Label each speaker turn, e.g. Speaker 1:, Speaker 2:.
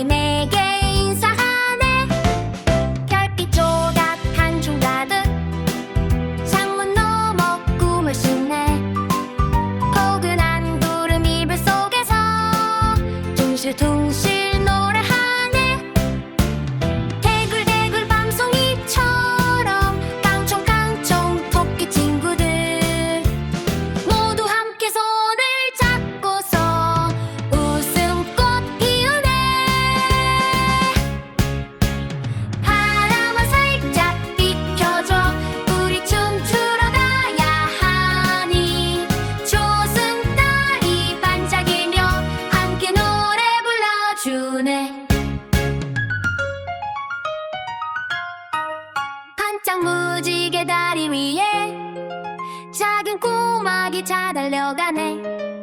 Speaker 1: 하느님에게 인사하네. 별빛 조각 한 줌 가득 창문 너머 꿈을 싣네. 포근한 구름 이불 속에서 둥실둥실 푸르게 다리 위에 작은 꼬막이 차 달려가네